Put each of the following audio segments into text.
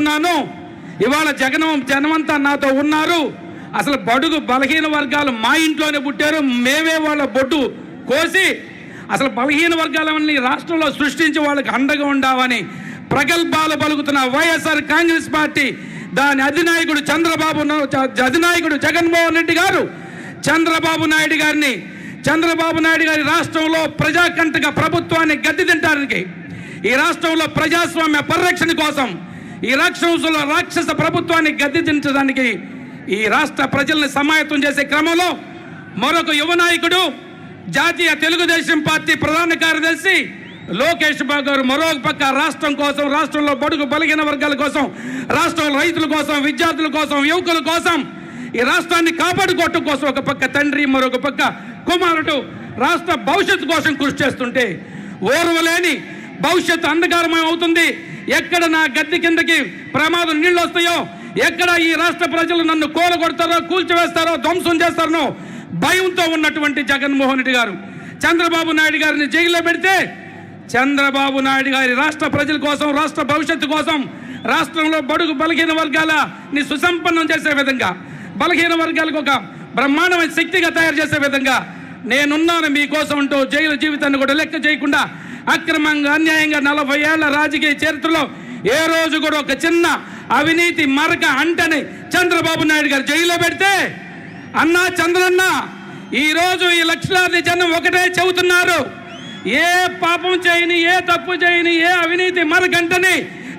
చేస్తున్నాను ఇవాళ జగన్ జనమంతా నాతో ఉన్నారు. అసలు బడుగు బలహీన వర్గాలు మా ఇంట్లోనే పుట్టారు. మేమే వాళ్ళ బొడ్డు కోసి అసలు బలహీన వర్గాలన్నీ రాష్ట్రంలో సృష్టించి వాళ్ళకి అండగా ఉండావని ప్రగల్భాలు పలుకుతున్న వైఎస్ఆర్ కాంగ్రెస్ పార్టీ దాని అధినాయకుడు చంద్రబాబు అధినాయకుడు జగన్మోహన్ రెడ్డి గారు చంద్రబాబు నాయుడు గారిని చంద్రబాబు నాయుడు గారి రాష్ట్రంలో ప్రజాకంటక ప్రభుత్వాన్ని గద్దె తింటానికి ఈ రాష్ట్రంలో ప్రజాస్వామ్య పరిరక్షణ కోసం ఈ రాక్షసుల రాక్షస ప్రభుత్వాన్ని గద్దె దించడానికి ఈ రాష్ట్ర ప్రజల్ని సమాయత్తం చేసే క్రమంలో మరొక యువ నాయకుడు జాతీయ తెలుగుదేశం పార్టీ ప్రధాన కార్యదర్శి లోకేష్ బాబు గారు మరొక పక్క రాష్ట్రం కోసం రాష్ట్రంలో బడుగు బలిగిన వర్గాల కోసం రాష్ట్రంలో రైతుల కోసం విద్యార్థుల కోసం యువకుల కోసం ఈ రాష్ట్రాన్ని కాపాడుకోవటం కోసం ఒక పక్క తండ్రి మరొక పక్క కుమారుడు రాష్ట్ర భవిష్యత్తు కోసం కృషి చేస్తుంటే ఓర్వలేని భవిష్యత్తు అంధకారమయం అవుతుంది. ఎక్కడ నా గద్దె కిందకి ప్రమాదం నీళ్ళు వస్తాయో ఎక్కడ ఈ రాష్ట్ర ప్రజలు నన్ను కూలగొడతారో కూల్చివేస్తారో ధ్వంసం చేస్తారనో భయంతో ఉన్నటువంటి జగన్మోహన్ రెడ్డి గారు. చంద్రబాబు నాయుడు గారిని జైల్లో పెడితే చంద్రబాబు నాయుడు గారి రాష్ట్ర ప్రజల కోసం రాష్ట్ర భవిష్యత్తు కోసం రాష్ట్రంలో బడుగు బలహీన వర్గాలని సుసంపన్నం చేసే విధంగా బలహీన వర్గాలకు ఒక బ్రహ్మాండమైన శక్తిగా తయారు చేసే విధంగా నేనున్నాను మీకోసం అంటూ జైలు జీవితాన్ని కూడా లెక్క చేయకుండా అక్రమంగా అన్యాయంగా నలభై ఏళ్ళ రాజకీయ చరిత్రలో ఏ రోజు కూడా ఒక చిన్న అవినీతి మరక అంటని చంద్రబాబు నాయుడు గారు జైల్లో పెడితే అన్నా చంద్రన్న ఈరోజు ఈ లక్షలాది జనం ఒకటే చెబుతున్నారు. ఏ పాపం చేయని ఏ తప్పు చేయని ఏ అవినీతి మరగంటని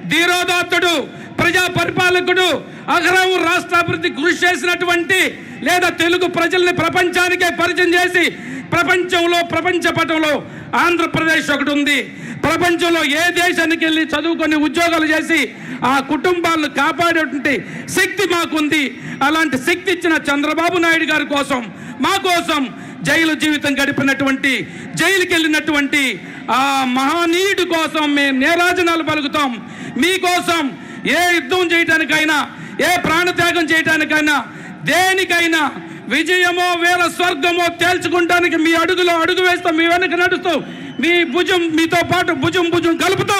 ధీరోదాత్తుడు ప్రజా పరిపాలకుడు అగ్రహం రాష్ట్ర అభివృద్ధి కృషి చేసినటువంటి లేదా తెలుగు ప్రజల్ని ప్రపంచానికే పరిచయం చేసి ప్రపంచంలో ప్రపంచ పటంలో ఆంధ్రప్రదేశ్ ఒకటి ఉంది. ప్రపంచంలో ఏ దేశానికి వెళ్ళి చదువుకొని ఉద్యోగాలు చేసి ఆ కుటుంబాలను కాపాడేటువంటి శక్తి మాకుంది. అలాంటి శక్తి ఇచ్చిన చంద్రబాబు నాయుడు గారి కోసం మా కోసం జైలు జీవితం గడిపినటువంటి జైలుకి వెళ్ళినటువంటి ఆ మహానీయుడి కోసం మేము నేరాజనాలు పలుకుతాం. మీకోసం ఏ యుద్ధం చేయటానికైనా ఏ ప్రాణత్యాగం చేయటానికైనా దేనికైనా విజయమో వేల స్వర్గమో తేల్చుకుంటానికి మీ అడుగులో అడుగు వేస్తాం మీ వెనక నడుస్తూ. మీ భుజం మీతో పాటు భుజం భుజం కలుపుతూ.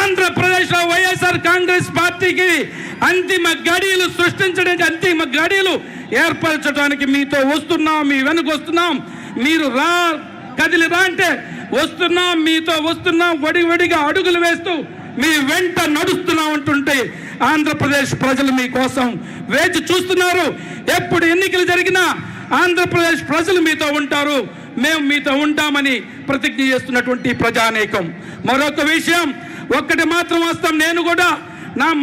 ఆంధ్రప్రదేశ్లో వైఎస్ఆర్ కాంగ్రెస్ పార్టీకి అంతిమ గడియలు సృష్టించడానికి అంతిమ గడియలు ఏర్పరచడానికి మీతో వస్తున్నాం మీ వెనుక వస్తున్నాం. మీరు రా కదిలి రా అంటే వస్తున్నాం మీతో వస్తున్నాం వడి వడిగా అడుగులు వేస్తూ మీ వెంట నడుస్తున్నాం అంటుంటే ఆంధ్రప్రదేశ్ ప్రజలు మీకోసం వేచి చూస్తున్నారు. ఎప్పుడు ఎన్నికలు జరిగినా ఆంధ్రప్రదేశ్ ప్రజలు మీతో ఉంటారు. మేము మీతో ఉంటామని ప్రతిజ్ఞ చేస్తున్నటువంటి ప్రజానేకం. మరొక విషయం ఒక్కటి మాత్రం వస్తాం నేను కూడా నా